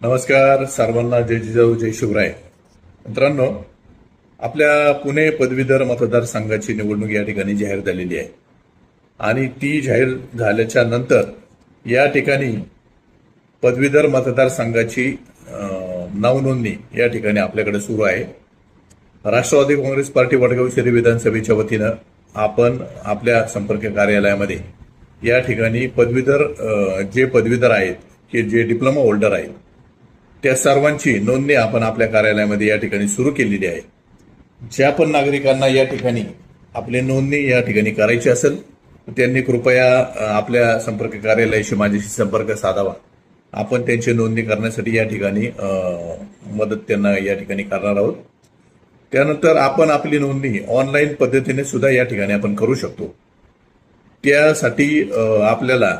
नमस्कार सर्वांना जय जिजाऊ जय शिवराय. मित्रांनो आपल्या पुणे पदवीधर मतदारसंघाची निवडणूक या ठिकाणी जाहीर झालेली आहे. आणि ती जाहीर झाल्याच्यानंतर या ठिकाणी पदवीधर मतदारसंघाची नावनोंदणी या ठिकाणी आपल्याकडे सुरू आहे. राष्ट्रवादी काँग्रेस पार्टी वडगाव शहरी विधानसभेच्या वतीनं आपण आपल्या संपर्क कार्यालयामध्ये या ठिकाणी पदवीधर जे पदवीधर आहेत की जे डिप्लोमा होल्डर आहेत त्या सर्वांची नोंदणी आपण आपल्या कार्यालयामध्ये या ठिकाणी सुरू केलेली आहे. ज्या पण नागरिकांना या ठिकाणी आपली नोंदणी या ठिकाणी करायची असेल त्यांनी कृपया आपल्या संपर्क कार्यालयाशी माझ्याशी संपर्क साधावा. आपण त्यांची नोंदणी करण्यासाठी या ठिकाणी मदत त्यांना या ठिकाणी करणार आहोत. त्यानंतर आपण आपली नोंदणी ऑनलाईन पद्धतीने सुद्धा या ठिकाणी आपण करू शकतो. त्यासाठी आपल्याला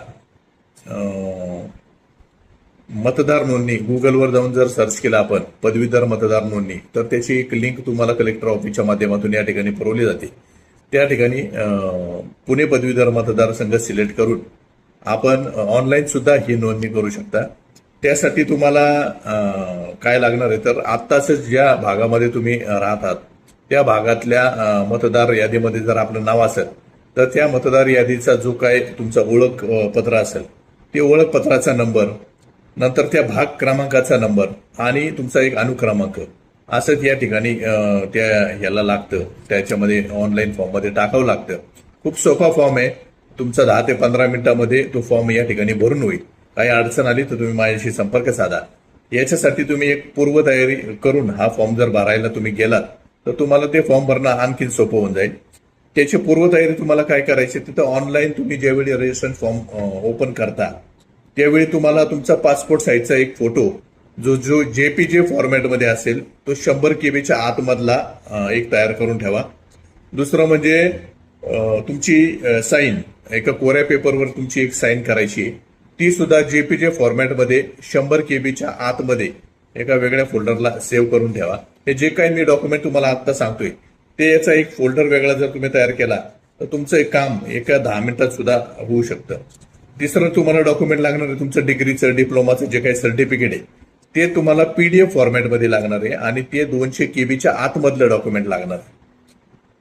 मतदार नोंदणी. गुगलवर जाऊन जर सर्च केलं आपण पदवीधर मतदार नोंदणी तर त्याची एक लिंक तुम्हाला कलेक्टर ऑफिसच्या माध्यमातून या ठिकाणी पुरवली जाते. त्या ठिकाणी पुणे पदवीधर मतदारसंघ सिलेक्ट करून आपण ऑनलाईन सुद्धा ही नोंदणी करू शकता. त्यासाठी तुम्हाला काय लागणार आहे? तर आत्ताच ज्या भागामध्ये तुम्ही राहत राहतात त्या भागातल्या मतदार यादीमध्ये जर आपलं नाव असेल तर त्या मतदार यादीचा जो काय तुमचा ओळख पत्र असेल ते ओळखपत्राचा नंबर नंतर त्या भाग क्रमांकाचा नंबर आणि तुमचा एक अनुक्रमांक. असंच या ठिकाणी त्या ह्याला लागतं. त्याच्यामध्ये ऑनलाईन फॉर्ममध्ये टाकावं लागतं. खूप सोपा फॉर्म आहे. तुमचा दहा ते पंधरा मिनिटामध्ये तो फॉर्म या ठिकाणी भरून होईल. काही अडचण आली तर तुम्ही माझ्याशी संपर्क साधा. याच्यासाठी तुम्ही एक पूर्वतयारी करून हा फॉर्म जर भरायला तुम्ही गेलात तर तुम्हाला ते फॉर्म भरणं आणखीन सोपं होऊन जाईल. त्याची पूर्वतयारी तुम्हाला काय करायची तिथं ऑनलाईन तुम्ही ज्यावेळी रजिस्ट्रेशन फॉर्म ओपन करता त्यावेळी तुम्हाला तुमचा पासपोर्ट साईजचा एक फोटो जो जो जे पी जे फॉर्मॅटमध्ये असेल तो शंभर के बीच्या आतमधला एक तयार करून ठेवा. दुसरं म्हणजे तुमची साईन एका कोऱ्या पेपरवर तुमची एक साईन करायची आहे. ती सुद्धा जे फॉर्मॅटमध्ये शंभर के बीच्या आतमध्ये एका वेगळ्या फोल्डरला सेव्ह करून ठेवा. हे जे काही मी डॉक्युमेंट तुम्हाला आत्ता सांगतोय ते याचा एक फोल्डर वेगळा जर तुम्ही तयार केला तर तुमचं एक काम एका दहा मिनिटात सुद्धा होऊ शकतं. तिसरं तुम्हाला डॉक्युमेंट लागणार आहे तुमचं डिग्रीचं डिप्लोमाचं जे काही सर्टिफिकेट आहे ते तुम्हाला पीडीएफ फॉर्मॅटमध्ये लागणार आहे आणि ते दोनशे केबीच्या आतमधलं डॉक्युमेंट लागणार आहे.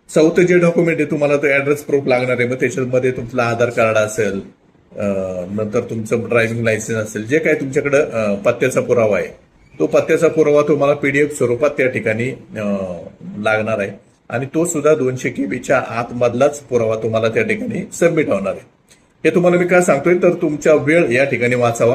चौथं जे डॉक्युमेंट आहे तुम्हाला तो ऍड्रेस प्रूफ लागणार आहे. मग त्याच्यामध्ये तुमचं आधार कार्ड असेल नंतर तुमचं ड्रायव्हिंग लायसन्स असेल जे काही तुमच्याकडं पत्त्याचा पुरावा आहे तो पत्त्याचा पुरावा तुम्हाला पीडीएफ स्वरूपात त्या ठिकाणी लागणार आहे. आणि तो सुद्धा दोनशे केबीच्या आतमधलाच पुरावा तुम्हाला त्या ठिकाणी सबमिट होणार आहे. हे तुम्हाला मी काय सांगतोय? तर तुमचा वेळ या ठिकाणी वाचावा.